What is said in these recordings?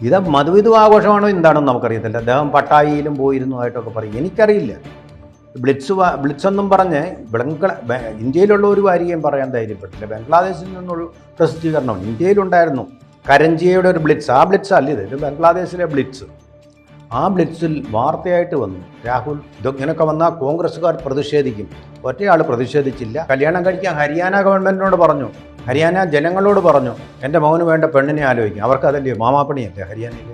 ഇത് മധുവിധു ആഘോഷമാണോ എന്താണെന്ന് നമുക്കറിയത്തില്ല. അദ്ദേഹം പട്ടായിയിലും പോയിരുന്നതായിട്ടൊക്കെ പറയും. എനിക്കറിയില്ല. ബ്ലിറ്റ്സ് ബ്ലിറ്റ്സ് എന്നും പറഞ്ഞ് ബംഗ്ല ഇന്ത്യയിലുള്ള ഒരു വാരികയും പറയാൻ ധൈര്യപ്പെട്ടില്ല. ബംഗ്ലാദേശിൽ നിന്നൊരു പ്രസിദ്ധീകരണം ഇന്ത്യയിലുണ്ടായിരുന്നു. കരഞ്ചിയയുടെ ഒരു ബ്ലിറ്റ്സ്. ആ ബ്ലിറ്റ്സ് അല്ല ഇത്. ബംഗ്ലാദേശിലെ ബ്ലിറ്റ്സ്. ആ ബ്ലിറ്റ്സിൽ വാർത്തയായിട്ട് വന്നു. രാഹുൽ ഇതൊക്കെ വന്നാൽ കോൺഗ്രസ്സുകാർ പ്രതിഷേധിക്കും. ഒറ്റയാൾ പ്രതിഷേധിച്ചില്ല. കല്യാണം കഴിക്കാൻ ഹരിയാന ഗവൺമെന്റിനോട് പറഞ്ഞു. ഹരിയാന ജനങ്ങളോട് പറഞ്ഞു എന്റെ മകന് വേണ്ട പെണ്ണിനെ ആലോചിക്കും. അവർക്ക് അതല്ലേ മാമാപ്പണിയല്ലേ ഹരിയാനയിൽ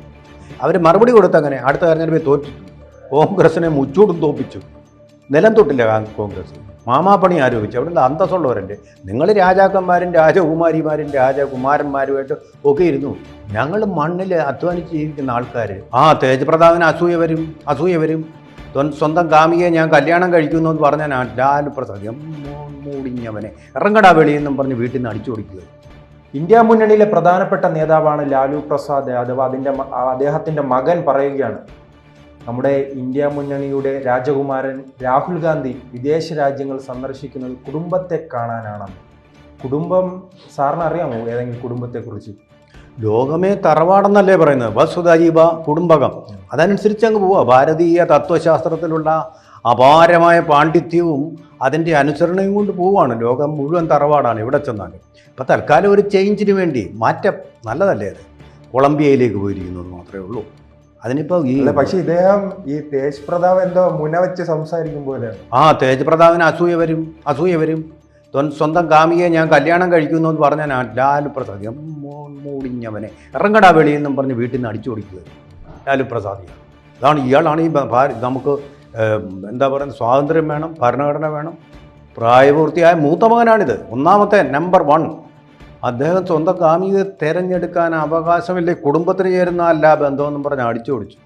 അവർ മറുപടി കൊടുത്തങ്ങനെ അടുത്ത തെരഞ്ഞെടുപ്പിൽ തോറ്റു. കോൺഗ്രസിനെ മുച്ചൂടും തോപ്പിച്ചു. നിലം തൊട്ടില്ല കോൺഗ്രസ്. മാമാപ്പണി ആരോപിച്ചു. അവിടുന്ന് അന്തസ്സുള്ളവരല്ലേ? നിങ്ങൾ രാജാക്കന്മാരും രാജകുമാരിമാരും രാജകുമാരന്മാരുമായിട്ട് ഒക്കെ ഇരുന്നു. ഞങ്ങൾ മണ്ണിൽ അധ്വാനിച്ച് ജീവിക്കുന്ന ആൾക്കാർ ആ തേജ് പ്രതാപന് അസൂയ വരും അസൂയ വരും. സ്വന്തം കാമികയെ ഞാൻ കല്യാണം കഴിക്കുന്നു എന്ന് പറഞ്ഞാൽ ലാലു പ്രസാദ്. മൂടിഞ്ഞവനെ. ഇറങ്ങടാ വെളിയെന്നും പറഞ്ഞ് വീട്ടിൽ നിന്ന് അടിച്ചു കൊടുക്കുക ഇന്ത്യ മുന്നണിയിലെ പ്രധാനപ്പെട്ട നേതാവാണ് ലാലു പ്രസാദ് യാദവ്. അതിന്റെ അദ്ദേഹത്തിന്റെ മകൻ പറയുകയാണ് നമ്മുടെ ഇന്ത്യ മുന്നണിയുടെ രാജകുമാരൻ രാഹുൽ ഗാന്ധി വിദേശ രാജ്യങ്ങൾ സന്ദർശിക്കുന്നത് കുടുംബത്തെ കാണാനാണെന്ന്. കുടുംബം സാറിന് അറിയാമോ ഏതെങ്കിലും കുടുംബത്തെക്കുറിച്ച്? ലോകമേ തറവാടെന്നല്ലേ പറയുന്നത്. വസുദൈവ കുടുംബകം. അതനുസരിച്ച് അങ്ങ് പോവുക ഭാരതീയ തത്വശാസ്ത്രത്തിലുള്ള അപാരമായ പാണ്ഡിത്യവും അതിന്റെ അനുസരണയും കൊണ്ട് പോവുകയാണ്. ലോകം മുഴുവൻ തറവാടാണ് ഇവിടെ ചെന്നാൽ ഇപ്പം തൽക്കാലം ഒരു ചേഞ്ചിന് വേണ്ടി മാറ്റം നല്ലതല്ലേ അത്? കൊളംബിയയിലേക്ക് പോയിരിക്കുന്നു എന്ന് മാത്രമേ ഉള്ളൂ. അതിനിപ്പോൾ ഈ പക്ഷേ ഇദ്ദേഹം ഈ തേജ് പ്രതാപ് എന്തോ മുന വെച്ച് സംസാരിക്കും പോലെ ആ തേജ് പ്രതാപിന് അസൂയ വരും അസൂയ വരും. തൊൻ സ്വന്തം കാമികയെ ഞാൻ കല്യാണം കഴിക്കുന്നു എന്ന് പറഞ്ഞാൽ ലാലു പ്രസാദ് മൂടിഞ്ഞവനെ. ഇറങ്ങടാ വെളിയിൽ നിന്നും പറഞ്ഞ് വീട്ടിൽ നിന്ന് അടിച്ചു കൊടുക്കുക ലാലു പ്രസാദ് അതാണ് ഇയാളാണ് ഈ നമുക്ക് എന്താ പറയുന്നത്? സ്വാതന്ത്ര്യം വേണം ഭരണഘടന വേണം. പ്രായപൂർത്തിയായ മൂത്ത മകനാണിത്. ഒന്നാമത്തെ നമ്പർ വൺ അദ്ദേഹം സ്വന്തം കാമിയെ തിരഞ്ഞെടുക്കാൻ അവകാശമില്ലേ. കുടുംബത്തിന് ചേരുന്ന അല്ല ബന്ധമെന്നും പറഞ്ഞ് അടിച്ചു പൊടിച്ചു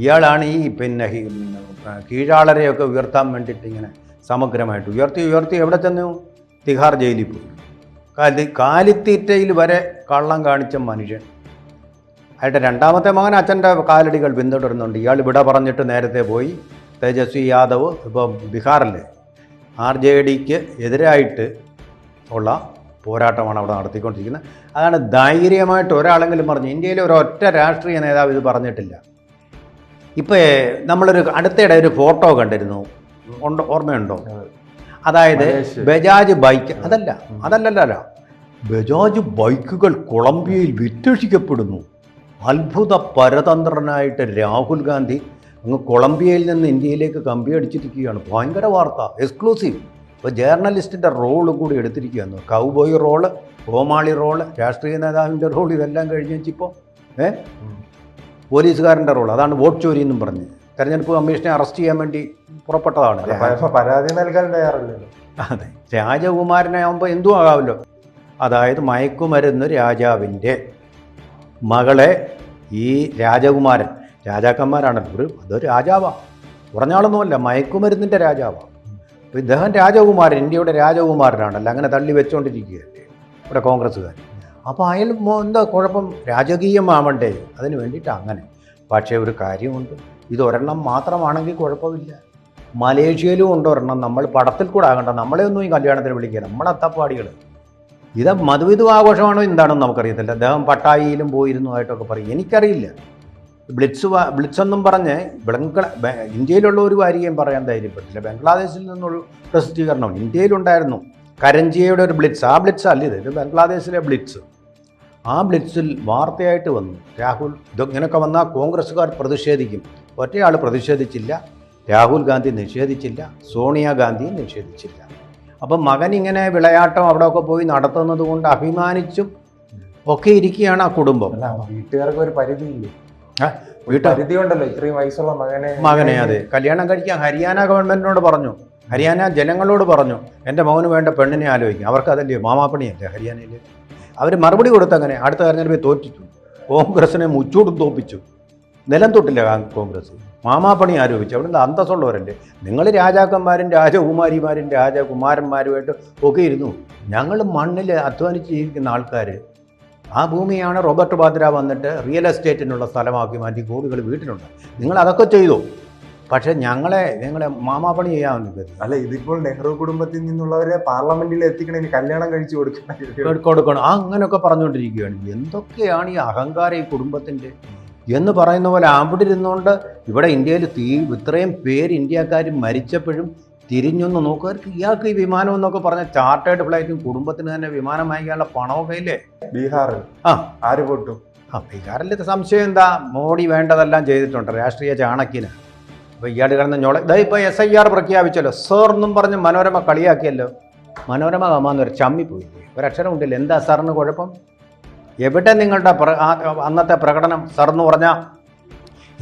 ഇയാളാണ് ഈ പിന്നെ കീഴാളരെയൊക്കെ ഉയർത്താൻ വേണ്ടിയിട്ട് ഇങ്ങനെ സമഗ്രമായിട്ട് ഉയർത്തി ഉയർത്തി എവിടെ ചെന്നു? തിഹാർ ജയിലിൽ പോയി. കാലി കാലിത്തീറ്റയിൽ വരെ കള്ളം കാണിച്ച മനുഷ്യൻ. അയാളുടെ രണ്ടാമത്തെ മകൻ അച്ഛന്റെ കാലടികൾ പിന്തുടരുന്നുണ്ട്. ഇയാൾ ഇവിടെ പറഞ്ഞിട്ട് നേരത്തെ പോയി. തേജസ്വി യാദവ് ഇപ്പോൾ ബീഹാറിലെ ആർ ജെ ഡിക്ക് എതിരായിട്ട് ഉള്ള പോരാട്ടമാണ് അവിടെ നടത്തിക്കൊണ്ടിരിക്കുന്നത്. അതാണ് ധൈര്യമായിട്ട് ഒരാളെങ്കിലും പറഞ്ഞു ഇന്ത്യയിലെ ഒരൊറ്റ രാഷ്ട്രീയ നേതാവ് ഇത് പറഞ്ഞിട്ടില്ല. ഇപ്പോൾ നമ്മളൊരു അടുത്തിടെ ഒരു ഫോട്ടോ കണ്ടിരുന്നു. ഉണ്ട് ഓർമ്മയുണ്ടോ? അതായത് ബജാജ് ബൈക്ക് അതല്ല അതല്ലല്ല ബജാജ് ബൈക്കുകൾ കൊളംബിയയിൽ വിറ്റഴിക്കപ്പെടുന്നു. അത്ഭുത പരതന്ത്രനായിട്ട് രാഹുൽ ഗാന്ധി അങ്ങ് കൊളംബിയയിൽ നിന്ന് ഇന്ത്യയിലേക്ക് കമ്പി അടിച്ചിരിക്കുകയാണ്. ഭയങ്കര വാർത്ത എക്സ്ക്ലൂസീവ് ഇപ്പോൾ ജേർണലിസ്റ്റിന്റെ റോൾ കൂടി എടുത്തിരിക്കുകയാണ്. കൗബോയ് റോൾ കോമാളി റോൾ രാഷ്ട്രീയ നേതാവിന്റെ റോൾ ഇതെല്ലാം കഴിഞ്ഞ് വെച്ചിപ്പോൾ ഏ? പോലീസുകാരന്റെ റോൾ അതാണ് വോട്ട് ചോരി എന്നും പറഞ്ഞ്. തെരഞ്ഞെടുപ്പ് കമ്മീഷനെ അറസ്റ്റ് ചെയ്യാൻ വേണ്ടി പുറപ്പെട്ടതാണ്. പരാതി നൽകാൻ തയ്യാറല്ലല്ലോ അതെ രാജകുമാരനെ ആകുമ്പോൾ എന്തും ആകാമല്ലോ. അതായത് മയക്കുമരുന്ന് രാജാവിന്റെ മകളെ ഈ രാജകുമാരൻ രാജാക്കന്മാരാണല്ലോ ഒരു അത് രാജാവാണ് കുറഞ്ഞാളൊന്നുമല്ല മയക്കുമരുന്നിന്റെ രാജാവാണ് അപ്പോൾ ഇദ്ദേഹം രാജകുമാരൻ ഇന്ത്യയുടെ രാജകുമാരനാണല്ലോ. അങ്ങനെ തള്ളി വെച്ചുകൊണ്ടിരിക്കുകയല്ലേ ഇവിടെ കോൺഗ്രസ്സുകാർ അപ്പോൾ അയാൾ എന്താ കുഴപ്പം? രാജകീയമാവണ്ടേ? അതിന് വേണ്ടിയിട്ട് അങ്ങനെ. പക്ഷേ ഒരു കാര്യമുണ്ട്. ഇത് ഒരെണ്ണം മാത്രമാണെങ്കിൽ കുഴപ്പമില്ല. മലേഷ്യയിലും ഉണ്ട് ഒരെണ്ണം. നമ്മൾ പടത്തിൽ കൂടെ ആകണ്ട. നമ്മളെ ഒന്നും ഈ കല്യാണത്തിന് വിളിക്കുക. നമ്മളെ അത്തപ്പാടികൾ ഇത് മധുവിധു ആഘോഷമാണോ എന്താണെന്ന് നമുക്കറിയത്തില്ല. അദ്ദേഹം പട്ടായിയിലും പോയിരുന്നതായിട്ടൊക്കെ പറയും. എനിക്കറിയില്ല. ബ്ലിറ്റ്സ് വാ- ബ്ലിറ്റ്സ് എന്നും പറഞ്ഞ് ബംഗ്ല ഇന്ത്യയിലുള്ള ഒരു വാരികയും പറയാൻ ധൈര്യപ്പെട്ടില്ല. ബംഗ്ലാദേശിൽ നിന്നുള്ള പ്രസിദ്ധീകരണം ഇന്ത്യയിലുണ്ടായിരുന്നു. കരഞ്ചിയയുടെ ഒരു ബ്ലിറ്റ്സ് ആ ബ്ലിറ്റ്സ് അല്ല ഇത് ഇത് ബംഗ്ലാദേശിലെ ബ്ലിറ്റ്സ്. ആ ബ്ലിറ്റ്സിൽ വാർത്തയായിട്ട് വന്നു രാഹുൽ ഇതൊക്കെ വന്നാൽ കോൺഗ്രസ്സുകാർ പ്രതിഷേധിക്കും. ഒറ്റയാൾ പ്രതിഷേധിച്ചില്ല രാഹുൽ ഗാന്ധി നിഷേധിച്ചില്ല സോണിയാഗാന്ധിയും നിഷേധിച്ചില്ല. അപ്പം മകൻ ഇങ്ങനെ വിളയാട്ടം അവിടെയൊക്കെ പോയി നടത്തുന്നത് കൊണ്ട് അഭിമാനിച്ചും ഒക്കെ ഇരിക്കുകയാണ് ആ കുടുംബം. വീട്ടുകാർക്ക് ഒരു പരിധിയില്ലേ? ഇത്രയും വയസ്സുള്ള മകനെ. മകനെ അതെ. കല്യാണം കഴിക്കാൻ ഹരിയാന ഗവൺമെന്റിനോട് പറഞ്ഞു. ഹരിയാന ജനങ്ങളോട് പറഞ്ഞു. എന്റെ മകന് വേണ്ട പെണ്ണിനെ ആലോചിക്കും. അവർക്ക് അതല്ലേ മാമാപ്പണിയല്ലേ ഹരിയാനയിൽ അവർ മറുപടി കൊടുത്തങ്ങനെ അടുത്ത തെരഞ്ഞെടുപ്പിൽ തോറ്റിച്ചു കോൺഗ്രസിനെ മുച്ചൂടും തോപ്പിച്ചു. നിലം തൊട്ടില്ല കോൺഗ്രസ്. മാമാപ്പണി ആരോപിച്ചു. അവിടുന്ന് അന്തസ്സുള്ളവരല്ലേ? നിങ്ങൾ രാജാക്കന്മാരും രാജകുമാരിമാരും രാജകുമാരന്മാരുമായിട്ട് ഒക്കെ ഇരുന്നു. ഞങ്ങൾ മണ്ണിൽ അധ്വാനിച്ച് ജീവിക്കുന്ന ആൾക്കാർ ആ ഭൂമിയാണ് റോബർട്ട് ബാദ്ര വന്നിട്ട് റിയൽ എസ്റ്റേറ്റിനുള്ള സ്ഥലമാക്കി മാറ്റി കോടികൾ വീട്ടിലുണ്ട്. നിങ്ങൾ അതൊക്കെ ചെയ്തു. പക്ഷേ ഞങ്ങളെ നിങ്ങളെ മാമാപ്പണി ചെയ്യാമെന്ന് കരുതി അല്ല ഇതിപ്പോൾ നെഹ്റു കുടുംബത്തിൽ നിന്നുള്ളവരെ പാർലമെന്റിൽ എത്തിക്കണമെങ്കിൽ കല്യാണം കഴിച്ചു കൊടുക്കണം. കൊടുക്കണം. ആ അങ്ങനെയൊക്കെ പറഞ്ഞുകൊണ്ടിരിക്കുകയാണ്. എന്തൊക്കെയാണ് ഈ അഹങ്കാരം ഈ കുടുംബത്തിന്റെ? എന്ന് പറയുന്ന പോലെ അവിടെ ഇരുന്നുകൊണ്ട് ഇവിടെ ഇന്ത്യയിൽ തീ ഇത്രയും പേര് ഇന്ത്യക്കാർ മരിച്ചപ്പോഴും തിരിഞ്ഞൊന്ന് നോക്കുക ഇയാൾക്ക് ഈ വിമാനം എന്നൊക്കെ പറഞ്ഞ ചാർട്ടേഡ് ഫ്ലൈറ്റും കുടുംബത്തിന് തന്നെ വിമാനം വാങ്ങിക്കാനുള്ള പണമൊക്കെ ഇല്ലേ? ബീഹാറിൽ. ആ. ആര് പൊട്ടു? ആ ബീഹാറിൽ സംശയം എന്താ? മോഡി വേണ്ടതെല്ലാം ചെയ്തിട്ടുണ്ട് രാഷ്ട്രീയ ചാണക്കിന് അപ്പോൾ ഇയാൾ കിടന്ന ഞോളെ ഇതാ ഇപ്പോൾ എസ് ഐ ആർ പ്രഖ്യാപിച്ചല്ലോ. സർ എന്നും പറഞ്ഞ് മനോരമ കളിയാക്കിയല്ലോ. മനോരമ കമാന്നൊരു ചമ്മിപ്പോയി. ഒരക്ഷരം ഉണ്ടല്ലോ എന്താ സാറിന് കുഴപ്പം? എവിടെ നിങ്ങളുടെ അന്നത്തെ പ്രകടനം സാർ എന്ന് പറഞ്ഞാൽ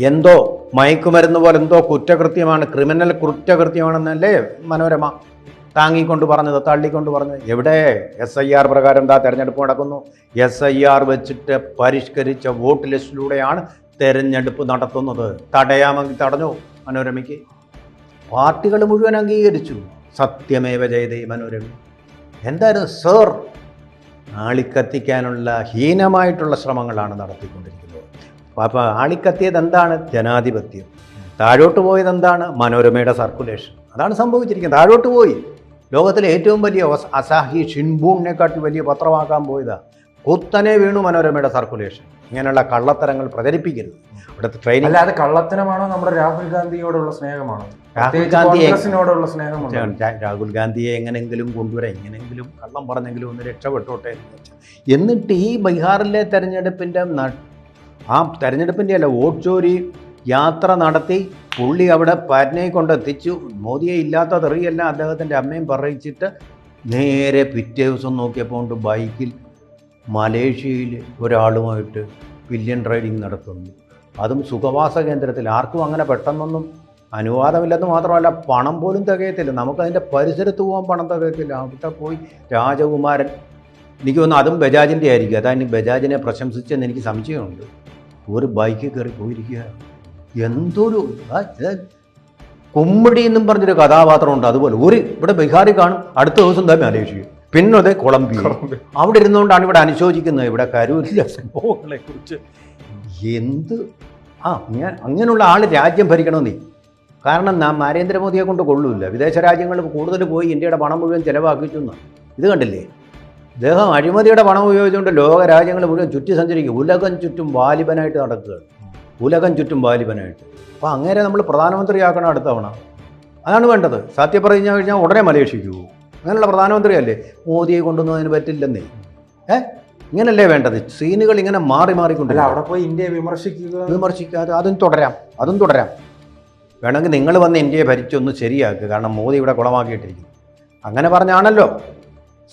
എന്തോ മയക്കുമരുന്ന് പോലെ എന്തോ കുറ്റകൃത്യമാണ് ക്രിമിനൽ കുറ്റകൃത്യമാണെന്നല്ലേ മനോരമ താങ്ങിക്കൊണ്ട് പറഞ്ഞത് തള്ളിക്കൊണ്ട് പറഞ്ഞത്. എവിടെ? എസ് ഐ ആർ പ്രകാരം എന്താ തെരഞ്ഞെടുപ്പ് നടക്കുന്നു. എസ് ഐ ആർ വെച്ചിട്ട് പരിഷ്കരിച്ച വോട്ട് ലിസ്റ്റിലൂടെയാണ് തെരഞ്ഞെടുപ്പ് നടത്തുന്നത്. തടയാമെങ്കിൽ തടഞ്ഞു മനോരമയ്ക്ക്. പാർട്ടികൾ മുഴുവൻ അംഗീകരിച്ചു. സത്യമേവ ജയതേ മനോരമ. എന്തായിരുന്നു സർ ആളിക്കത്തിക്കാനുള്ള ഹീനമായിട്ടുള്ള ശ്രമങ്ങളാണ് നടത്തിക്കൊണ്ടിരിക്കുന്നത്. അപ്പോൾ ആളിക്കത്തിയത് എന്താണ് ജനാധിപത്യം. താഴോട്ട് പോയത് എന്താണ് മനോരമയുടെ സർക്കുലേഷൻ. അതാണ് സംഭവിച്ചിരിക്കുന്നത്. താഴോട്ട് പോയി. ലോകത്തിലെ ഏറ്റവും വലിയ അസാഹി ഷിൻബൂണിനെക്കാട്ടിൽ വലിയ പത്രമാക്കാൻ പോയതാണ് കുത്തനെ വീണു മനോരമയുടെ സർക്കുലേഷൻ. ഇങ്ങനെയുള്ള കള്ളത്തരങ്ങൾ പ്രചരിപ്പിക്കരുത്. ഇവിടുത്തെ ട്രെയിനിങ് അല്ലാതെ കള്ളത്തനമാണോ നമ്മുടെ രാഹുൽ ഗാന്ധിയോടുള്ള സ്നേഹമാണോ? രാഹുൽ ഗാന്ധിയോടുള്ള രാ- രാഹുൽ ഗാന്ധിയെ എങ്ങനെങ്കിലും കൊണ്ടുവരാം എങ്ങനെങ്കിലും കള്ളം പറഞ്ഞെങ്കിലും ഒന്ന് രക്ഷപ്പെട്ടോട്ടെ എന്ന് വെച്ചാൽ എന്നിട്ട് ഈ ബീഹാറിലെ തെരഞ്ഞെടുപ്പിന്റെ ആ തെരഞ്ഞെടുപ്പിന്റെ അല്ല വോട്ട് ചോരി യാത്ര നടത്തി പുള്ളി അവിടെ പാറ്റ്നയെ കൊണ്ടെത്തിച്ചു. മോദിയെ ഇല്ലാത്ത തെറിയല്ല അദ്ദേഹത്തിന്റെ അമ്മയും പറയിച്ചിട്ട് നേരെ പിറ്റേ ദിവസം നോക്കിയപ്പോൾ കൊണ്ട് ബൈക്കിൽ മലേഷ്യയിൽ ഒരാളുമായിട്ട് പില്യൺ റൈഡിങ് നടത്തുന്നു. അതും സുഖവാസ കേന്ദ്രത്തിൽ. ആർക്കും അങ്ങനെ പെട്ടെന്നൊന്നും അനുവാദമില്ലെന്ന് മാത്രമല്ല പണം പോലും തികയത്തില്ല. നമുക്കതിന്റെ പരിസരത്ത് പോകാൻ പണം തികയത്തില്ല. അവിടെ പോയി രാജകുമാരൻ. എനിക്ക് തോന്നുന്നു അതും ബജാജിന്റെ ആയിരിക്കും. അതാ ഇനി ബജാജിനെ പ്രശംസിച്ചെന്ന് എനിക്ക് സംശയമുണ്ട്. ഒരു ബൈക്കിൽ കയറി പോയിരിക്കുക. എന്തൊരു കുമ്മിടി എന്നും പറഞ്ഞൊരു കഥാപാത്രം ഉണ്ട് അതുപോലെ. ഒരു ഇവിടെ ബീഹാറിൽ കാണും അടുത്ത ദിവസം തന്നെ മലേഷ്യ പിന്നെ അതെ കൊളംബിയ. അവിടെ ഇരുന്നുകൊണ്ടാണ് ഇവിടെ അനുശോചിക്കുന്നത്. ഇവിടെ കരൂരിലെ സംഭവങ്ങളെ കുറിച്ച് എന്ത്? ആ ഞാൻ അങ്ങനെയുള്ള ആൾ രാജ്യം ഭരിക്കണമെന്നേ. കാരണം നാം നരേന്ദ്രമോദിയെ കൊണ്ട് കൊള്ളൂല്ല. വിദേശ രാജ്യങ്ങളിൽ കൂടുതൽ പോയി ഇന്ത്യയുടെ പണം മുഴുവൻ ചിലവാക്കിച്ചു. ഇത് കണ്ടില്ലേ? അദ്ദേഹം അഴിമതിയുടെ പണം ഉപയോഗിച്ചുകൊണ്ട് ലോകരാജ്യങ്ങൾ മുഴുവൻ ചുറ്റി സഞ്ചരിക്കും. ഉലകം ചുറ്റും വാലിബനായിട്ട് നടക്കുകയാണ്. ഉലകം ചുറ്റും വാലിബനായിട്ട്. അപ്പോൾ അങ്ങനെ നമ്മൾ പ്രധാനമന്ത്രിയാക്കണം അടുത്ത തവണ. അതാണ് വേണ്ടത്. സത്യം പറഞ്ഞു കഴിഞ്ഞാൽ ഉടനെ മലേഷ്യക്ക് പോകും. അങ്ങനെയുള്ള പ്രധാനമന്ത്രിയല്ലേ? മോദിയെ കൊണ്ടൊന്നും അതിന് പറ്റില്ലെന്നേ. ഏ? ഇങ്ങനല്ലേ വേണ്ടത്? സീനുകൾ ഇങ്ങനെ മാറി മാറിക്കൊണ്ടില്ല അവിടെ പോയി ഇന്ത്യയെ വിമർശിക്കുക. വിമർശിക്കാതെ അതും തുടരാം. അതും തുടരാം. വേണമെങ്കിൽ നിങ്ങൾ വന്ന് ഇന്ത്യയെ ഭരിച്ചൊന്ന് ശരിയാക്കുക കാരണം മോദി ഇവിടെ കുളമാക്കിയിട്ടിരിക്കുന്നു. അങ്ങനെ പറഞ്ഞാണല്ലോ.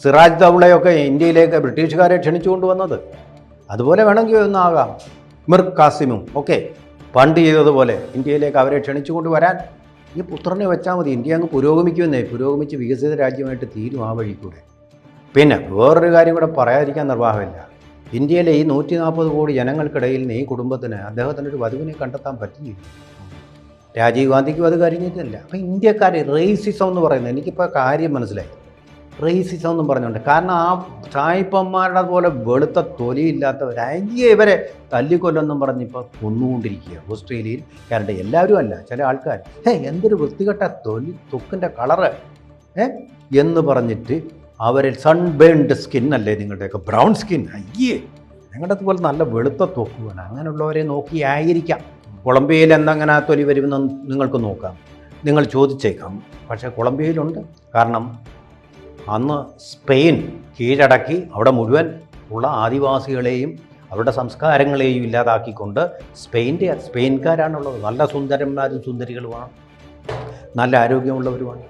സിറാജ് ദൗളയൊക്കെ ഇന്ത്യയിലേക്ക് ബ്രിട്ടീഷുകാരെ ക്ഷണിച്ചുകൊണ്ട് വന്നത് അതുപോലെ വേണമെങ്കിൽ ഒന്നാകാം മിർ കാസിമും ഒക്കെ പണ്ട് ചെയ്തതുപോലെ ഇന്ത്യയിലേക്ക് അവരെ ക്ഷണിച്ചുകൊണ്ട് വരാൻ ഈ പുത്രനെ വെച്ചാൽ മതി. ഇന്ത്യ അങ്ങ് പുരോഗമിക്കുമെന്നേ. പുരോഗമിച്ച് വികസിത രാജ്യമായിട്ട് തീരും ആ വഴി കൂടെ. പിന്നെ വേറൊരു കാര്യം കൂടെ പറയാതിരിക്കാൻ നിർവാഹമില്ല. ഇന്ത്യയിലെ ഈ നൂറ്റി നാൽപ്പത് കോടി ജനങ്ങൾക്കിടയിൽ ഈ കുടുംബത്തിന് അദ്ദേഹത്തിന് ഒരു വധുവിനെ കണ്ടെത്താൻ പറ്റിയില്ല. രാജീവ് ഗാന്ധിക്കും അത് കഴിഞ്ഞിട്ടില്ല. അപ്പം ഇന്ത്യക്കാർ റേസിസം എന്ന് പറയുന്നത് എനിക്കിപ്പോൾ കാര്യം മനസ്സിലായി. റേസിസം എന്നും പറഞ്ഞുകൊണ്ട്. കാരണം ആ ചായ്പന്മാരുടെ പോലെ വെളുത്ത തൊലിയില്ലാത്തവർ അയ്യേ ഇവരെ തല്ലിക്കൊല്ലെന്നും പറഞ്ഞ് ഇപ്പോൾ കൊന്നുകൊണ്ടിരിക്കുക ഓസ്ട്രേലിയയിൽ കാരണം എല്ലാവരും അല്ല ചില ആൾക്കാർ ഹേ എന്തൊരു വൃത്തികെട്ട തൊലി തൊക്കിന്റെ കളറ് ഏ എന്ന് പറഞ്ഞിട്ട് അവരിൽ സൺബേൺഡ് സ്കിൻ അല്ലേ നിങ്ങളുടെയൊക്കെ ബ്രൗൺ സ്കിൻ അയ്യേ ഞങ്ങളുടെ പോലെ നല്ല വെളുത്ത തൊക്കുവാണ് അങ്ങനെയുള്ളവരെ നോക്കിയായിരിക്കാം കൊളംബിയയിൽ എന്തെങ്ങനെ തൊലി വരുമെന്ന് നിങ്ങൾക്ക് നോക്കാം. നിങ്ങൾ ചോദിച്ചേക്കാം. പക്ഷേ കൊളംബിയയിലുണ്ട്. കാരണം അന്ന് സ്പെയിൻ കീഴടക്കി അവിടെ മുഴുവൻ ഉള്ള ആദിവാസികളെയും അവരുടെ സംസ്കാരങ്ങളെയും ഇല്ലാതാക്കിക്കൊണ്ട് സ്പെയിന്റെ സ്പെയിൻകാരാണുള്ളത്. നല്ല സുന്ദരന്മാരും സുന്ദരികളുമാണ്. നല്ല ആരോഗ്യമുള്ളവരുമാണ്.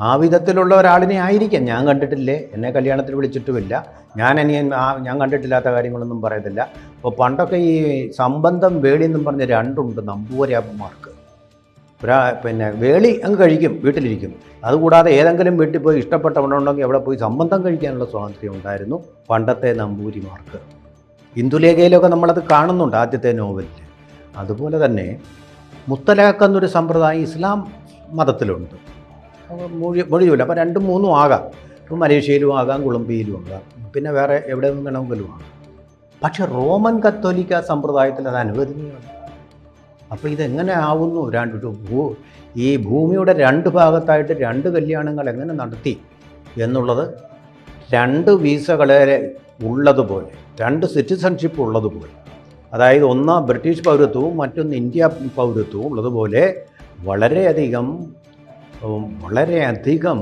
ആ വിധത്തിലുള്ള ഒരാളിനെ ആയിരിക്കാം. ഞാൻ കണ്ടിട്ടില്ലേ? എന്നെ കല്യാണത്തിന് വിളിച്ചിട്ടുമില്ല. ഞാൻ ഇനി ഞാൻ കണ്ടിട്ടില്ലാത്ത കാര്യങ്ങളൊന്നും പറയത്തില്ല. അപ്പോൾ പണ്ടൊക്കെ ഈ സംബന്ധം വേളി എന്നും പറഞ്ഞ രണ്ടുണ്ട്. നമ്പൂവരാപ്പന്മാർക്ക് പിന്നെ വേളി അങ്ങ് കഴിക്കും വീട്ടിലിരിക്കും. അതുകൂടാതെ ഏതെങ്കിലും വീട്ടിൽ പോയി ഇഷ്ടപ്പെട്ടവനുണ്ടെങ്കിൽ അവിടെ പോയി സംബന്ധം കഴിക്കാനുള്ള സ്വാതന്ത്ര്യം ഉണ്ടായിരുന്നു പണ്ടത്തെ നമ്പൂരിമാർക്ക് ഇന്ദുലേഖയിലൊക്കെ നമ്മളത് കാണുന്നുണ്ട് ആദ്യത്തെ നോവലിൽ. അതുപോലെ തന്നെ മുത്തലാഖ് എന്നൊരു സമ്പ്രദായം ഇസ്ലാം മതത്തിലുണ്ട്. മൊഴി മൊഴിയുമില്ല അപ്പോൾ രണ്ടും മൂന്നും ആകാം. ഇപ്പം മലേഷ്യയിലും ആകാം കൊളംബിയയിലും ആകാം. പിന്നെ വേറെ എവിടെ നിന്ന് വേണമെങ്കിലും ആകാം പക്ഷേ റോമൻ കത്തോലിക്ക സമ്പ്രദായത്തിൽ അത് അനുവദനീയമാണ്. അപ്പോൾ ഇതെങ്ങനെ ആവുന്നു? രണ്ട് ഭൂ ഈ ഭൂമിയുടെ രണ്ട് ഭാഗത്തായിട്ട് രണ്ട് കല്യാണങ്ങൾ എങ്ങനെ നടത്തി എന്നുള്ളത് രണ്ട് വീസകളെ ഉള്ളതുപോലെ രണ്ട് സിറ്റിസൺഷിപ്പ് ഉള്ളതുപോലെ അതായത് ഒന്ന് ബ്രിട്ടീഷ് പൗരത്വവും മറ്റൊന്ന് ഇന്ത്യ പൗരത്വവും ഉള്ളതുപോലെ വളരെയധികം വളരെയധികം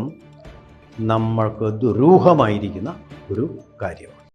നമ്മൾക്ക് ദുരൂഹമായിരിക്കുന്ന ഒരു കാര്യമാണ്